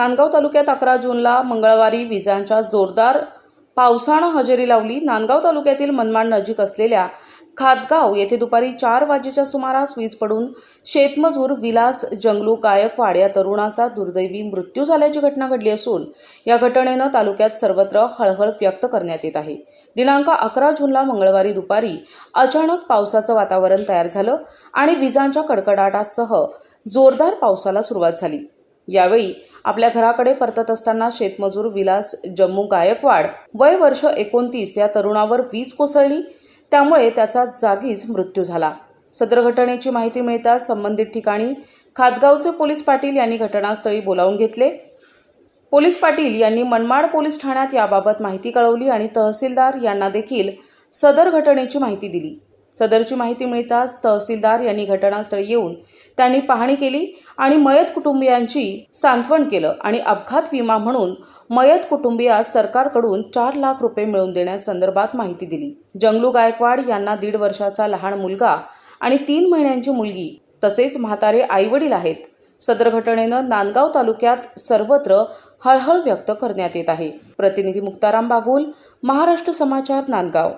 नांदगाव तालुक्यात अकरा जूनला मंगळवारी विजांच्या जोरदार पावसानं हजेरी लावली. नांदगाव तालुक्यातील मनमाड नजीक असलेल्या खातगाव येथे दुपारी चार वाजेच्या सुमारास वीज पडून शेतमजूर विलास जंगलू गायकवाड या तरुणाचा दुर्दैवी मृत्यू झाल्याची घटना घडली असून या घटनेनं तालुक्यात सर्वत्र हळहळ व्यक्त करण्यात येत आहे. दिनांक अकरा जूनला मंगळवारी दुपारी अचानक पावसाचं वातावरण तयार झालं आणि विजांच्या कडकडाटासह जोरदार पावसाला सुरुवात झाली. यावेळी आपल्या घराकडे परतत असताना शेतमजूर विलास जम्मू गायकवाड वय वर्ष एकोणतीस या तरुणावर वीज कोसळली. त्यामुळे त्याचा जागीच मृत्यू झाला. सदर घटनेची माहिती मिळताच संबंधित ठिकाणी खातगावचे पोलीस पाटील यांनी घटनास्थळी बोलावून घेतले. पोलीस पाटील यांनी मनमाड पोलीस ठाण्यात याबाबत माहिती कळवली आणि तहसीलदार यांना देखील सदर घटनेची माहिती दिली. सदरची माहिती मिळताच तहसीलदार यांनी घटनास्थळी येऊन त्यांनी पाहणी केली आणि मयत कुटुंबियांची सांत्वन केलं आणि अपघात विमा म्हणून मयत कुटुंबियास सरकारकडून चार लाख रुपये मिळवून देण्यासंदर्भात माहिती दिली. जंगलू गायकवाड यांना दीड वर्षाचा लहान मुलगा आणि तीन महिन्यांची मुलगी तसेच म्हातारे आईवडील आहेत. सदर घटनेनं नांदगाव तालुक्यात सर्वत्र हळहळ व्यक्त करण्यात येत आहे. प्रतिनिधी मुक्ताराम बागुल महाराष्ट्र समाचार नांदगाव.